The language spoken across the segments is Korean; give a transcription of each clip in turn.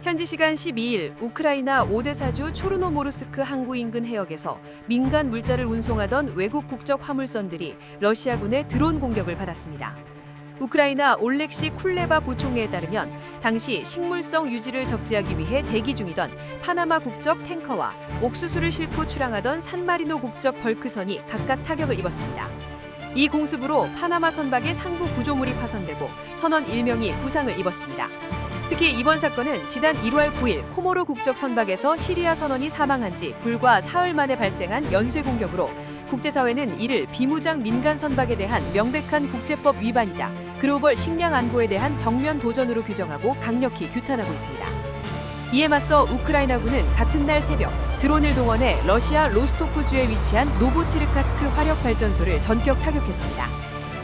현지 시간 12일 우크라이나 오데사주 초르노모르스크 항구 인근 해역에서 민간 물자를 운송하던 외국 국적 화물선들이 러시아군의 드론 공격을 받았습니다. 우크라이나 올렉시 쿨레바 보총회에 따르면 당시 식물성 유지를 적재하기 위해 대기 중이던 파나마 국적 탱커와 옥수수를 싣고 출항하던 산마리노 국적 벌크선이 각각 타격을 입었습니다. 이 공습으로 파나마 선박의 상부 구조물이 파손되고 선원 1명이 부상을 입었습니다. 특히 이번 사건은 지난 1월 9일 코모로 국적 선박에서 시리아 선원이 사망한 지 불과 사흘 만에 발생한 연쇄 공격으로 국제사회는 이를 비무장 민간 선박에 대한 명백한 국제법 위반이자 글로벌 식량 안보에 대한 정면 도전으로 규정하고 강력히 규탄하고 있습니다. 이에 맞서 우크라이나군은 같은 날 새벽 드론을 동원해 러시아 로스토프주에 위치한 노보체르카스크 화력 발전소를 전격 타격했습니다.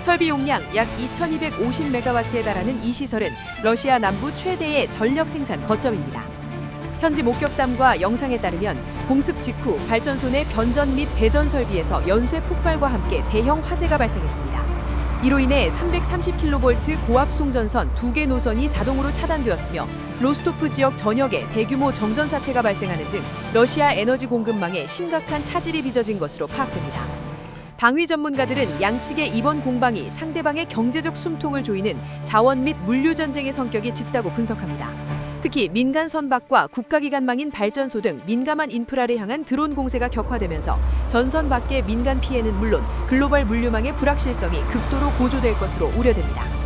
설비 용량 약 2250메가와트에 달하는 이 시설은 러시아 남부 최대의 전력 생산 거점입니다. 현지 목격담과 영상에 따르면 공습 직후 발전소 내 변전 및 배전 설비에서 연쇄 폭발과 함께 대형 화재가 발생했습니다. 이로 인해 330kV 고압 송전선 두 개 노선이 자동으로 차단되었으며 로스토프 지역 전역에 대규모 정전 사태가 발생하는 등 러시아 에너지 공급망에 심각한 차질이 빚어진 것으로 파악됩니다. 방위 전문가들은 양측의 이번 공방이 상대방의 경제적 숨통을 조이는 자원 및 물류 전쟁의 성격이 짙다고 분석합니다. 특히 민간 선박과 국가기관망인 발전소 등 민감한 인프라를 향한 드론 공세가 격화되면서 전선 밖의 민간 피해는 물론 글로벌 물류망의 불확실성이 극도로 고조될 것으로 우려됩니다.